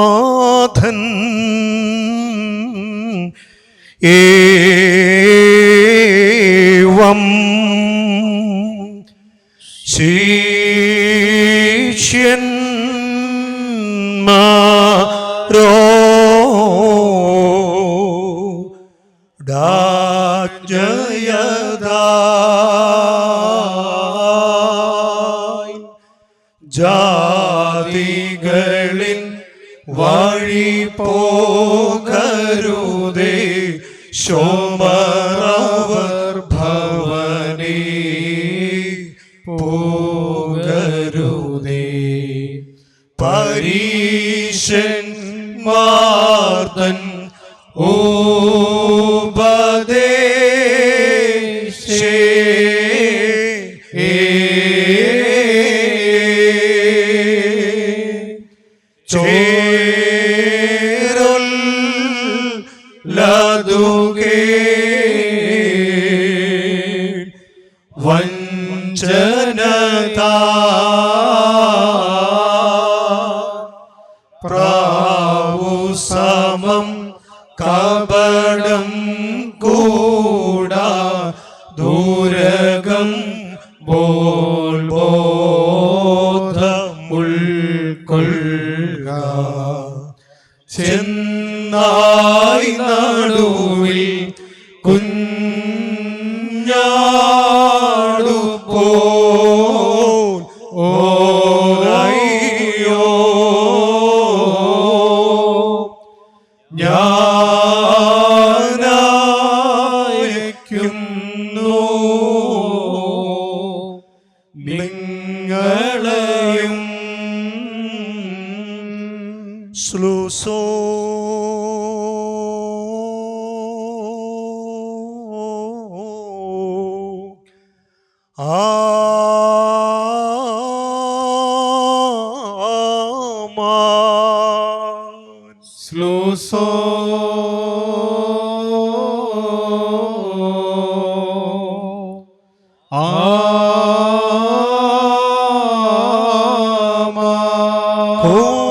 അരുളീനാഥൻ ഏവം ശിഷ്യന്മാരോ ജാതികളിൽ വഴി പോകരുതേ. ശോമറവർ 走. ബോധമുൾക്കൊള്ളുക ചെന്നായി നടുവിൽ slow soul. Aman. Slow soul. Oh.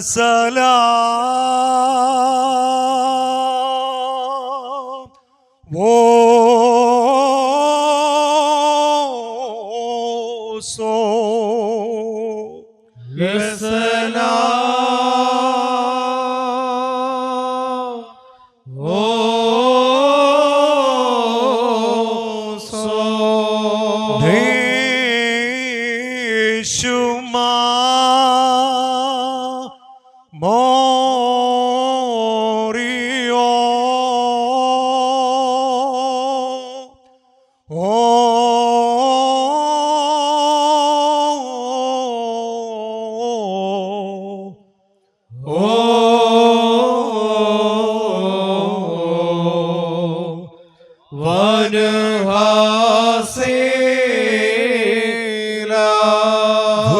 സലാം ഓ സോ Shumar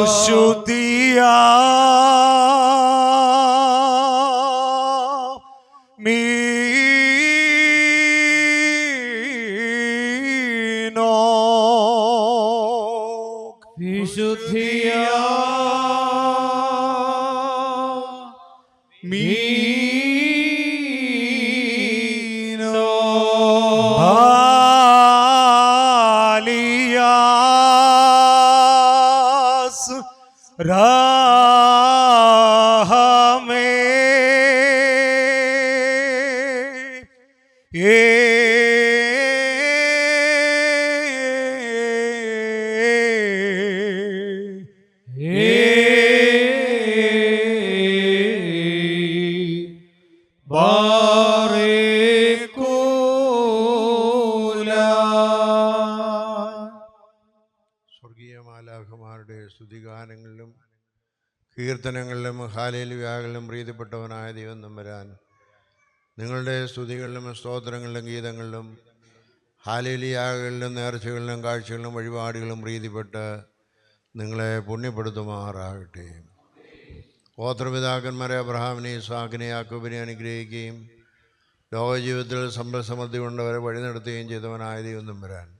পশু দিয়া। মি বিশুদ্ধিয়া মি राह में ये, ये, ये സ്തുതിഗാനങ്ങളിലും കീർത്തനങ്ങളിലും ഹാലേലുയാകളിലും പ്രീതിപ്പെട്ടവനായ ദൈവം നമ്പരാൻ നിങ്ങളുടെ സ്തുതികളിലും സ്തോത്രങ്ങളിലും ഗീതങ്ങളിലും ഹാലേലിയാകളിലും നേർച്ചകളിലും കാഴ്ചകളിലും വഴിപാടുകളും പ്രീതിപ്പെട്ട് നിങ്ങളെ പുണ്യപ്പെടുത്തുമാറാകട്ടെ. ഗോത്രപിതാക്കന്മാരെ അബ്രഹാമിനെ ഇസാഖിനെ യാക്കോബിനെ അനുഗ്രഹിക്കുകയും ലോകജീവിതത്തിൽ സമ്പൽസമൃദ്ധി കൊണ്ടവരെ വഴി നടത്തുകയും ചെയ്തവനായ ദൈവം നമ്പരാൻ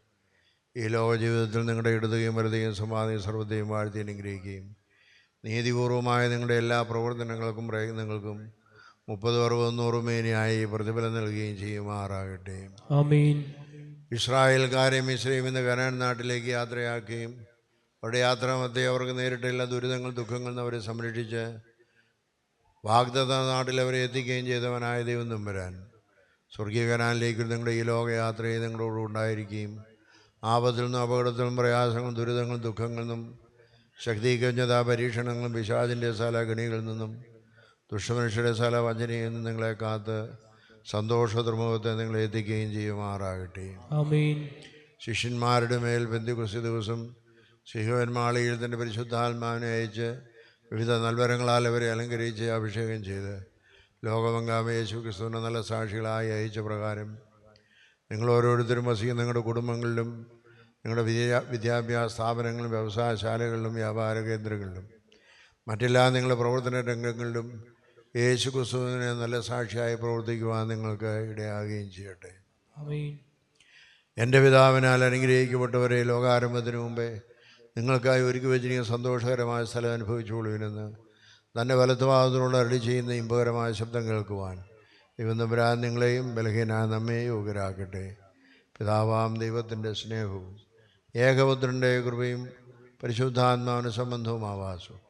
ഈ ലോകജീവിതത്തിൽ നിങ്ങളുടെ ഇടതുകയും വലുതുകയും സമാധിയും സർവതയും വാഴ്ത്തി അനുഗ്രഹിക്കുകയും നീതിപൂർവമായ നിങ്ങളുടെ എല്ലാ പ്രവർത്തനങ്ങൾക്കും പ്രയത്നങ്ങൾക്കും മുപ്പത് അറുപത് നൂറ് മേനിയായി പ്രതിഫലം നൽകുകയും ചെയ്യുമാറാകട്ടെ. ഇസ്രായേൽക്കാരെ മിശ്രയും ഇന്ന് കനാൻ നാട്ടിലേക്ക് യാത്രയാക്കുകയും അവിടെ യാത്രാമത്തെ അവർക്ക് നേരിട്ടുള്ള ദുരിതങ്ങൾ ദുഃഖങ്ങളിൽ നിന്ന് അവരെ സംരക്ഷിച്ച് വാഗ്ദത്ത നാട്ടിൽ അവരെ എത്തിക്കുകയും ചെയ്തവനായ ദൈവം വരാൻ സ്വർഗീയ കനാലിലേക്ക് നിങ്ങളുടെ ഈ ലോകയാത്രയെ നിങ്ങളോട് ഉണ്ടായിരിക്കുകയും ആപത്തിൽ നിന്നും അപകടത്തിൽ നിന്നും പ്രയാസങ്ങളും ദുരിതങ്ങളും ദുഃഖങ്ങളിൽ നിന്നും ശക്തീകരിഞ്ഞതാ പരീക്ഷണങ്ങളും പിശാചിന്റെ സാല ഗണികളിൽ നിന്നും ദുഷ്ടമനുഷ്യരുടെ സാല വഞ്ചനയിൽ നിന്നും നിങ്ങളെ കാത്ത് സന്തോഷ ദുർമുഖത്തെ നിങ്ങളെ എത്തിക്കുകയും ചെയ്യുമാറാകട്ടെ. ശിഷ്യന്മാരുടെ മേൽ ബന്ധുക്കുസി ദിവസം ശിഹോന്മാളിയിൽ തന്റെ പരിശുദ്ധാത്മാവിനെ അയച്ച് വിവിധ നൽവരങ്ങളാൽ അവരെ അലങ്കരിച്ച് അഭിഷേകം ചെയ്ത് ലോകമംഗാമ യേശു ക്രിസ്തുവിനെ നല്ല സാക്ഷികളായി അയച്ച പ്രകാരം നിങ്ങൾ ഓരോരുത്തരും വസിക്കുന്ന നിങ്ങളുടെ കുടുംബങ്ങളിലും നിങ്ങളുടെ വിദ്യാ വിദ്യാഭ്യാസ സ്ഥാപനങ്ങളിലും വ്യവസായശാലകളിലും വ്യാപാര കേന്ദ്രങ്ങളിലും മറ്റെല്ലാ നിങ്ങളുടെ പ്രവർത്തന രംഗങ്ങളിലും യേശു ക്രിസ്തുവിനെ നല്ല സാക്ഷിയായി പ്രവർത്തിക്കുവാൻ നിങ്ങൾക്ക് ഇടയാകുകയും ചെയ്യട്ടെ. എന്റെ പിതാവിനാൽ അനുഗ്രഹിക്കപ്പെട്ടവരെ ലോകാരംഭത്തിന് മുമ്പേ നിങ്ങൾക്കായി ഒരുക്കി വെച്ചിരിക്കുന്ന സന്തോഷകരമായ സ്ഥലം അനുഭവിച്ചുകൊള്ളുവിനെന്ന് തന്റെ വലത്തുഭാഗത്തിനുള്ള അരളി ചെയ്യുന്ന ഇമ്പകരമായ ശബ്ദം കേൾക്കുവാൻ. ദൈവം നിങ്ങളെയും ബലഹീനായ നമ്മെ യോഗ്യരാക്കട്ടെ. പിതാവാം ദൈവത്തിന്റെ സ്നേഹവും ഏകപുത്രന്റെ കൃപയും പരിശുദ്ധാത്മാവിന് സംബന്ധവും ആവാസവും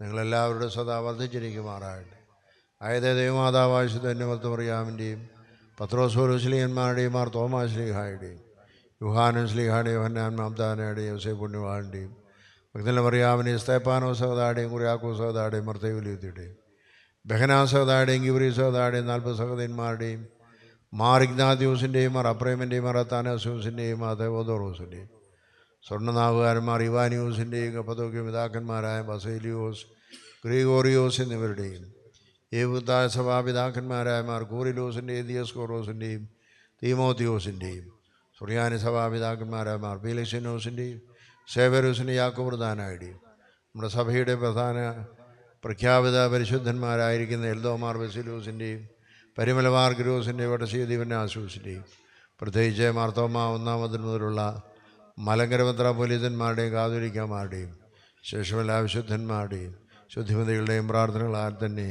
നിങ്ങളെല്ലാവരുടെ സദാ വർദ്ധിച്ചിരിക്കുമാറാകട്ടെ. ആയത് ദൈവമാതാവാശുദ്ധ മർത്തമറിയാമിന്റെയും ആർ മാർ തോമാശ്ലീഹായുടെയും യുഹാനൻ ശ്ലീഹായുടെയും യോഹന്നാൻ മാംതാനയുടെയും യോസൈ ഭക്തനെ മറിയാമിനെയും സ്തേപ്പാനോ സഹതാടെയും കുറിയാക്കോ സഹതാടെയും മർത്തയുലിയത്തിയുടെയും ബഹനാ സഹതാടെയും ഗിബ്രി സഹതാടെയും നാൽപ്പത് ഇഗ്നാത്യൂസിന്റെയും മാർ അപ്രേമിന്റെയും മാർ ദേവോദോറോസിന്റെയും സ്വർണനാവുകാരന്മാർ ഇവാനിയോസിന്റെയും കപ്പതോക്കിയ പിതാക്കന്മാരായ ബസേലിയോസ് ഗ്രീഗോറിയോസ് എന്നിവരുടെയും ഏവുത്തായ സഭാപിതാക്കന്മാരായ മാർ കൂറിലോസിന്റെയും ദിയസ്കോറോസിന്റെയും തീമോത്തിയോസിന്റെയും സുറിയാനി സഭാപിതാക്കന്മാരായ മാർ ബീലക്ഷനോസിന്റെയും സേവരൂസിന്റെ യാക്കോപ്രധാനായുടെയും നമ്മുടെ സഭയുടെ പ്രധാന പ്രഖ്യാപിത പരിശുദ്ധന്മാരായിരിക്കുന്ന എൽദോമാർ ബസിലൂസിന്റെയും പരിമലമാർ ഗിരോസിന്റെയും വടശീദീപന്റെ ആശൂസിന്റെയും പ്രത്യേകിച്ച് മാർത്തോമ ഒന്നാമതിന് മുതലുള്ള മലങ്കരപത്ര പോലീസന്മാരുടെയും കാതുരിക്കന്മാരുടെയും ശേഷമെല്ലാ വിശുദ്ധന്മാരുടെയും ശുദ്ധിമതികളുടെയും പ്രാർത്ഥനകളാൽ തന്നെ